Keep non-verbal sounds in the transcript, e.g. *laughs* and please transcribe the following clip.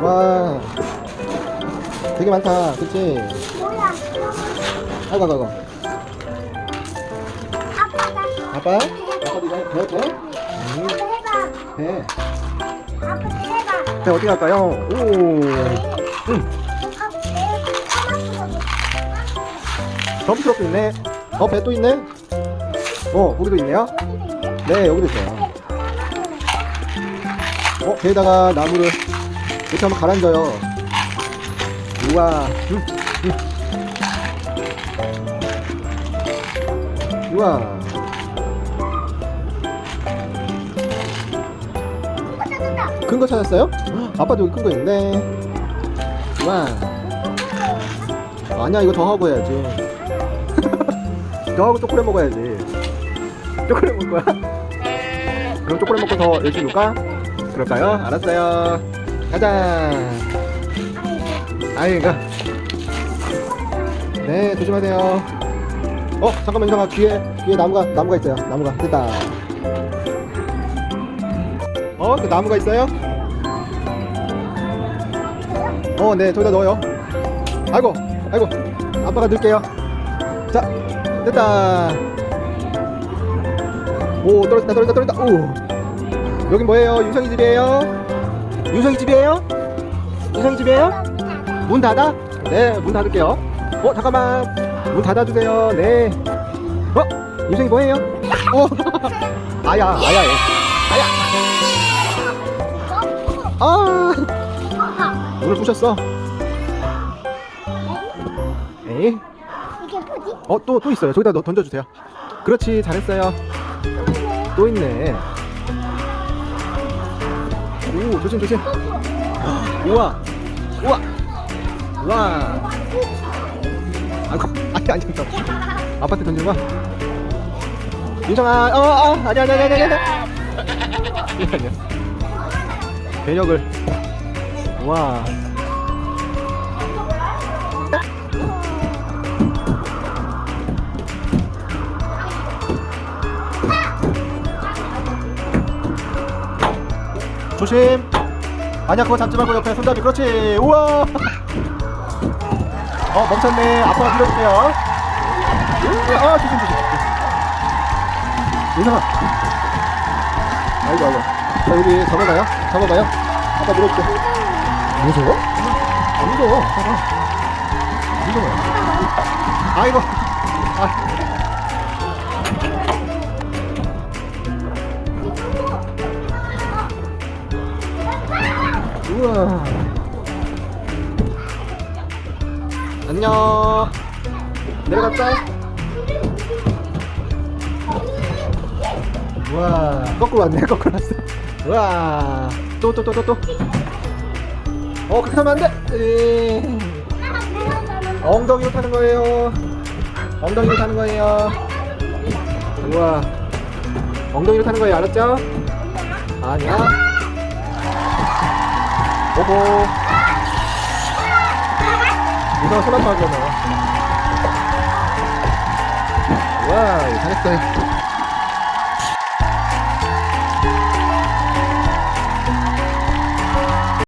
와. 되게 많다. 그치? 뭐야? 아이고, 아이고, 아이고. 아빠가 아빠? 아빠도 이거 배, 배? 음, 해봐. 배. 아빠 해봐. 배 어디 갈까요? 오. 음, 점프트럭도 있네. 어, 배 또 있네. 어, 거기도 있네요. 네, 여기도 있어요. 어, 배에다가 나무를 이렇게 한번 가라앉아요. 우와. 우와. 큰 거 찾았어요? 헉, 아빠도 여기 큰 거 있네. 와. 아니야, 이거 더 하고 해야지. *laughs* 더 하고 초콜릿 먹어야지. 초콜릿 먹을 거야? 그럼 초콜릿 먹고 더 열심히 놀까? 그럴까요? 알았어요. 가자. 아이가. 네, 조심하세요. 어, 잠깐만, 이상아. 뒤에, 뒤에 나무가, 나무가 있어요. 나무가. 됐다. 어, 그 나무가 있어요? 어, 네, 저기다 넣어요. 아이고, 아이고, 아빠가 넣을게요. 자, 됐다. 오, 떨어진다, 떨어진다, 떨어진다. 오, 여긴 뭐예요? 윤성이 집이에요? 윤성이 집이에요? 윤성이 집이에요? 문 닫아? 네, 문 닫을게요. 어, 잠깐만. 문 닫아주세요. 네. 어, 윤성이 뭐예요? 어, *laughs* 아야, 아야, 얘. 아야. 아, 오늘 부셨어. 에이. 어, 또, 또 있어요. 저기다 넣- 던져주세요. 그렇지, 잘했어요. 또 있네. 오, 조심, 조심. 우와, 우와, 우와. 아이고, 아니, 아니, 저 아빠한테 던지는 거야? 윤성아, 어, 아니야, 아니야, 아니야. 아니야, 아니야. 배력을. 우와. 조심. 아니야, 그거 잡지 말고 옆에 손잡이. 그렇지. 우와. 어, 멈췄네. 아빠가 밀어줄게요. 아, 조심, 조심. 윤성아. 아이고, 아이고. 자, 여기 잡아봐요. 잡아봐요. 아빠 밀어줄게. 무서워? 안 무서워. 무서워. 아이고. 우와. 안녕. 내려갔다. 우와. 거꾸로 왔네. 거꾸로 왔어. 우와. 또, 또, 또, 또, 또. 어, 그렇게 하면 안 돼. 에이. 엉덩이로 타는 거예요. 엉덩이로 타는 거예요. 우와. 엉덩이로 타는 거예요. 알았죠? 아니야. 오호. 이상한 손 아파 하잖아. 와, 잘했어요.